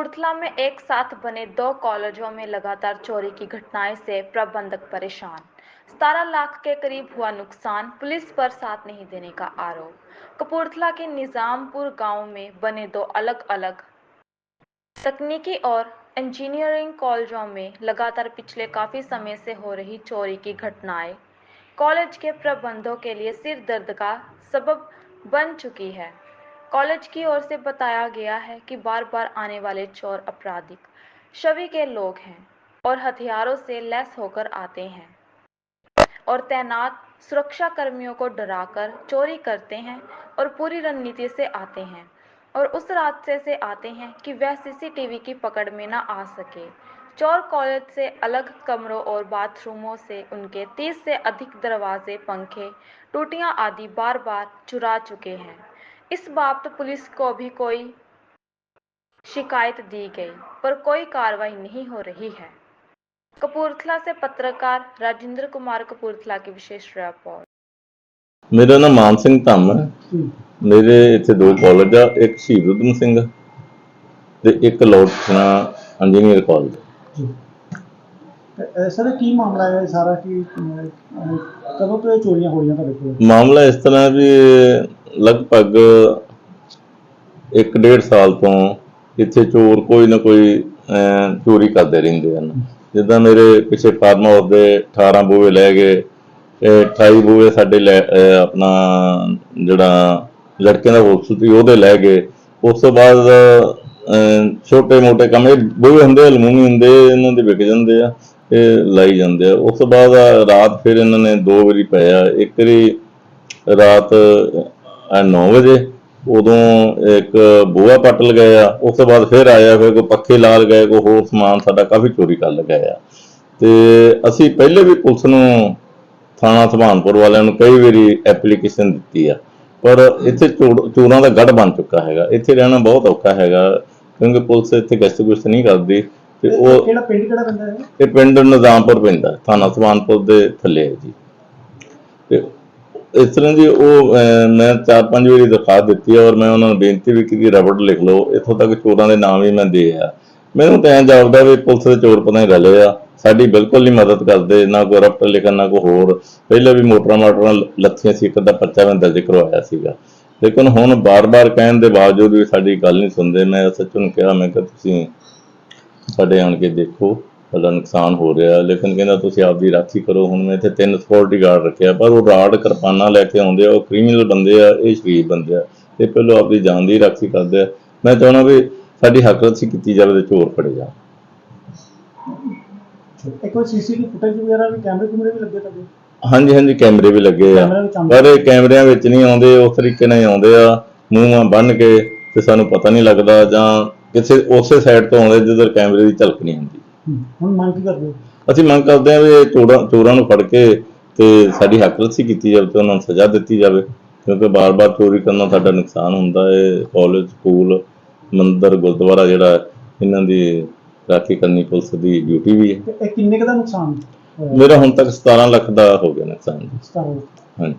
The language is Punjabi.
कपूरथला में एक साथ बने दो कॉलेजों में लगातार चोरी की घटनाएँ से प्रबंधक परेशान। सतारह लाख के करीब हुआ नुकसान, पुलिस पर साथ नहीं देने का आरोप। कपूरथला के निजामपुर गाँव में बने दो अलग अलग तकनीकी और इंजीनियरिंग कॉलेजों में लगातार पिछले काफ़ी समय से हो रही चोरी की घटनाएँ, कॉलेज के प्रबंधों के लिए सिर दर्द का सबब बन चुकी है। कॉलेज की ओर से बताया गया है कि बार बार आने वाले चोर आपराधिक छवि के लोग हैं और हथियारों से लैस होकर आते हैं। और तैनात सुरक्षा कर्मियों को डराकर चोरी करते हैं और पूरी रणनीति से आते हैं और उस रास्ते से आते हैं कि वह सीसीटीवी की पकड़ में ना आ सके। चोर कॉलेज से अलग कमरों और बाथरूमों से उनके 30 से अधिक दरवाजे, पंखे, टूटियाँ आदि बार बार चुरा चुके हैं। इस बाबत पुलिस को भी कोई शिकायत दी गई पर कोई कार्रवाई नहीं हो रही है कपूरथला से पत्रकार राजेंद्र कुमार कपूरथला की विशेष रिपोर्ट ਮੇਰਾ ਨਾਮ ਮਾਨ ਸਿੰਘ ਧੰਮ ਹੈ ਮੇਰੇ ਇੱਥੇ ਦੋ ਕਾਲਜ ਆ ਇੱਕ ਸ਼ਹੀਦ ਊਧਮ ਸਿੰਘ ਤੇ ਇੱਕ ਲੋਟਣਾ ਇੰਜੀਨੀਅਰ ਕਾਲਜ ਤੇ ਸਰ ਕੀ ਮਾਮਲਾ ਹੈ ਇਹ ਸਾਰਾ ਕੀ ਅਹ, ਅਹ, ਕਦੋਂ ਤੋਂ ਇਹ ਚੋਰੀਆਂ ਹੋ ਰਹੀਆਂ ਤੁਹਾਡੇ ਕੋਲ ਮਾਮਲਾ ਇਸ ਤਰ੍ਹਾਂ ਹੈ ਵੀ ਇਹ ਲਗਭਗ ਇੱਕ ਡੇਢ ਸਾਲ ਤੋਂ ਇੱਥੇ ਚੋਰ ਕੋਈ ਨਾ ਕੋਈ ਅਹ, ਚੋਰੀ ਕਰਦੇ ਰਹਿੰਦੇ ਹਨ। ਜਿੱਦਾਂ ਮੇਰੇ ਪਿੱਛੇ ਫਾਰਮ ਹਾਊਸ ਦੇ 18 ਬੂਹੇ ਲੈ ਗਏ ਇਹ 28 ਬੂਹੇ ਸਾਡੇ ਲੈ ਆਪਣਾ ਜਿਹੜਾ ਲੜਕਿਆਂ ਦਾ ਹੋਸਟਲ ਸੀ ਉਹਦੇ ਲੈ ਗਏ। ਉਸ ਤੋਂ ਬਾਅਦ ਛੋਟੇ ਮੋਟੇ ਕੰਮ ਇਹ ਬੂਹੇ ਹੁੰਦੇ ਅਲਮੂਨੀ ਹੁੰਦੇ ਇਹਨਾਂ ਦੇ ਵਿਕ ਜਾਂਦੇ ਆ ਇਹ ਲਾਈ ਜਾਂਦੇ ਆ। ਉਸ ਤੋਂ ਬਾਅਦ ਰਾਤ ਫਿਰ ਇਹਨਾਂ ਨੇ ਦੋ ਵਾਰੀ ਪਾਇਆ। ਇੱਕ ਵਾਰੀ ਰਾਤ 9 ਵਜੇ ਉਦੋਂ ਇੱਕ ਬੂਹਾ ਪੱਟ ਲਗਾਇਆ। ਉਸ ਤੋਂ ਬਾਅਦ ਫਿਰ ਆਇਆ ਫਿਰ ਕੋਈ ਪੱਖੇ ਲਾ ਲਗਾਏ ਕੋਈ ਹੋਰ ਸਮਾਨ ਸਾਡਾ ਕਾਫੀ ਚੋਰੀ ਕਰ ਲਗਾਇਆ। ਤੇ ਅਸੀਂ ਪਹਿਲੇ ਵੀ ਪੁਲਿਸ ਨੂੰ ਥਾਣਾ ਸੁਭਾਨਪੁਰ ਵਾਲਿਆਂ ਨੂੰ ਕਈ ਵਾਰੀ ਐਪਲੀਕੇਸ਼ਨ ਦਿੱਤੀ ਆ। ਪਰ ਇੱਥੇ ਚੋਰ- ਦਾ ਗੜ ਬਣ ਚੁੱਕਾ ਹੈਗਾ। ਇੱਥੇ ਰਹਿਣਾ ਬਹੁਤ ਔਖਾ ਹੈਗਾ ਕਿਉਂਕਿ ਪੁਲਿਸ ਇੱਥੇ ਗਸ਼ਤ ਗੁਸ਼ਤ ਨਹੀਂ ਕਰਦੀ। ਤੇ ਉਹ ਕਿਹੜਾ ਪਿੰਡ ਕਿਹੜਾ ਪੈਂਦਾ ਹੈ? ਇਹ ਪਿੰਡ ਨਿਜ਼ਾਮਪੁਰ ਪੈਂਦਾ ਥਾਣਾ ਸੁਭਾਨਪੁਰ ਦੇ ਥੱਲੇ ਹੈ ਜੀ। ਤੇ ਇਸ ਤਰ੍ਹਾਂ ਜੀ ਉਹ ਮੈਂ ਚਾਰ ਪੰਜ ਵਾਰੀ ਦਿਖਾ ਦਿੱਤੀ ਹੈ ਔਰ ਮੈਂ ਉਹਨਾਂ ਨੂੰ ਬੇਨਤੀ ਵੀ ਕੀਤੀ ਰਬੜ ਲਿਖ ਲਓ, ਇੱਥੋਂ ਤੱਕ ਚੋਰਾਂ ਦੇ ਨਾਮ ਵੀ ਮੈਂ ਦੇ ਆ ਮੈਨੂੰ ਤਾਂ ਐਂ ਜਾਪਦਾ ਵੀ ਪੁਲਿਸ ਦੇ ਚੋਰ ਪਤਾ ਨਹੀਂ ਰਲੇ ਆ ਸਾਡੀ ਬਿਲਕੁਲ ਨਹੀਂ ਮਦਦ ਕਰਦੇ, ਨਾ ਕੋਈ ਰਬੜ ਲਿਖਣ, ਨਾ ਕੋਈ ਹੋਰ। ਪਹਿਲਾਂ ਵੀ ਮੋਟਰਾਂ ਮਾਟਰਾਂ ਲੱਥੀਆਂ ਸੀ, ਇੱਕ ਦਾ ਪਰਚਾ ਮੈਂ ਦਰਜ ਕਰਵਾਇਆ ਸੀਗਾ। ਲੇਕਿਨ ਹੁਣ ਬਾਰ-ਬਾਰ ਕਹਿਣ ਦੇ ਬਾਵਜੂਦ ਵੀ ਸਾਡੀ ਗੱਲ ਨਹੀਂ ਸੁਣਦੇ, ਮੈਂ ਸੱਚੂ ਨੂੰ ਕਿਹਾ, ਮੈਂ ਕਿ ਤੁਸੀਂ ਸਾਡੇ ਆਣ ਕੇ ਦੇਖੋ। ਸਾਡਾ ਨੁਕਸਾਨ ਹੋ ਰਿਹਾ। ਲੇਕਿਨ ਕਹਿੰਦਾ ਤੁਸੀਂ ਆਪਦੀ ਰਾਖੀ ਕਰੋ। ਹੁਣ ਮੈਂ ਇੱਥੇ ਤਿੰਨ ਸਕਿਉਰਟੀ ਗਾਰਡ ਰੱਖਿਆ। ਪਰ ਉਹ ਰਾਡ ਕਿਰਪਾਨਾਂ ਲੈ ਕੇ ਆਉਂਦੇ ਆ। ਉਹ ਕ੍ਰਿਮੀਨਲ ਬੰਦੇ ਆ ਇਹ ਸ਼ਰੀਫ ਬੰਦੇ ਆ। ਇਹ ਪਹਿਲਾਂ ਆਪਦੀ ਜਾਨ ਦੀ ਰਾਖੀ ਕਰਦੇ ਆ। ਮੈਂ ਚਾਹੁੰਦਾ ਵੀ ਸਾਡੀ ਹੱਕਰਸੀ ਕੀਤੀ ਜਾਵੇ ਤੇ ਚੋਰ ਫੜੇ ਜਾਣ। ਇੱਕ ਵਾਰ ਸੀਸੀਟੀਵੀ ਫੁਟੇਜ ਵਗੈਰਾ ਵੀ ਕੈਮਰੇ ਕੁਮਰੇ ਵੀ ਲੱਗੇ ਤੁਹਾਡੇ? ਹਾਂਜੀ ਹਾਂਜੀ ਕੈਮਰੇ ਵੀ ਲੱਗੇ ਆ। ਪਰ ਇਹ ਕੈਮਰਿਆਂ ਵਿੱਚ ਨਹੀਂ ਆਉਂਦੇ ਉਸ ਤਰੀਕੇ ਨਾਲ ਆਉਂਦੇ ਆ। ਮੂੰਹਾਂ ਬੰਨ ਕੇ ਤੇ ਸਾਨੂੰ ਪਤਾ ਨਹੀਂ ਲੱਗਦਾ ਜਾਂ ਕਿਸੇ ਉਸੇ ਸਾਈਡ ਤੋਂ ਆਉਂਦੇ ਜਿੱਧਰ ਕੈਮਰੇ ਦੀ ਝਲਕ ਨਹੀਂ ਹੁੰਦੀ। ਹੁਣ ਮੰਗ ਕੀ ਕਰਦੇ ਹੋ? ਅਸੀਂ ਮੰਗ ਕਰਦੇ ਹਾਂ ਵੀ ਚੋਰਾਂ ਚੋਰਾਂ ਨੂੰ ਫੜ ਕੇ ਤੇ ਸਾਡੀ ਹੱਕਰਸੀ ਕੀਤੀ ਜਾਵੇ ਤੇ ਉਹਨਾਂ ਨੂੰ ਸਜ਼ਾ ਦਿੱਤੀ ਜਾਵੇ ਕਿਉਂਕਿ ਬਾਰ-ਬਾਰ ਚੋਰੀ ਕਰਨਾ ਸਾਡਾ ਨੁਕਸਾਨ ਹੁੰਦਾ ਹੈ। ਕਾਲਜ ਸਕੂਲ ਮੰਦਰ ਗੁਰਦੁਆਰਾ ਜਿਹੜਾ ਹੈ, ਇਹਨਾਂ ਦੀ ਰਾਖੀ ਕਰਨੀ ਪੁਲਿਸ ਦੀ ਡਿਊਟੀ ਵੀ ਹੈ। ਤੇ ਇਹ ਕਿੰਨੇ ਕੁ ਦਾ ਨੁਕਸਾਨ? ਹੋਇਆ ਮੇਰਾ ਹੁਣ ਤੱਕ 17 ਲੱਖ ਦਾ ਹੋ ਗਿਆ ਨੁਕਸਾਨ। ਜੀ ਸਤਾਰਾਂ ਹਾਂਜੀ।